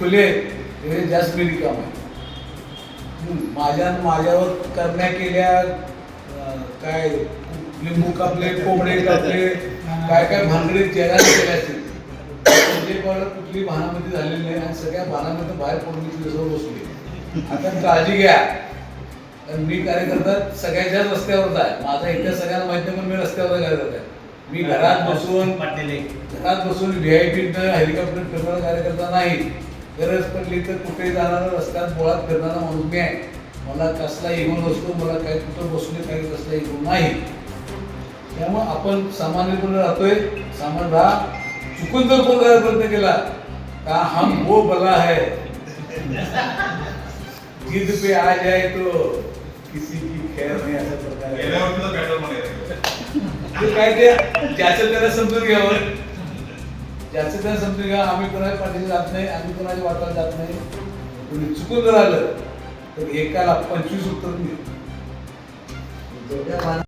खुले हे जास्त मी रिकाम आहे. माझ्या माझ्यावर करण्या केल्या काय लिंबू कापले कोंबडे कापले काय काय भानगडे जगाने केल्या असतील पण कुठली भानामध्ये झालेली नाही आणि सगळ्या भानामध्ये बाहेर पडून तुझ्याजवळ बसले. आता काळजी घ्या. कारण मी कार्यकर्ता सगळ्याच्याच रस्त्यावरच आहे. माझा इतिहास सगळ्यांना माहिती पण मी रस्त्यावर कार्यकर्ता आहे. मी घरात बसून घरात बसून व्ही आय पी हेलिकॉप्टर फिरणारा कार्यकर्ता नाही. गरज पडली तर कुठे जाणारा रस्त्यात बोळात फिरणारा माणूस मी आहे. मला कसला इगो नसतो मला काही कुठं बसून काही कसला इगो नाही. त्यामुळे आपण सामान्यपणे राहतोय. सामान्य राहा. चुकून जर कोण करायचा प्रयत्न केला? का हम वो बला है जिद पे आ जाए तो किसी की खैर नाही अशा प्रकारे काय ते ज्याचं त्याला समजून घ्यावं. ज्याचं त्याला समजून घ्या आम्ही कोणाच्या पाठीशी जात नाही आम्ही कोणाच्या वाटाला जात नाही. कोणी चुकून राहिलं तर एकाला पंचवीस उत्तर मिळेल.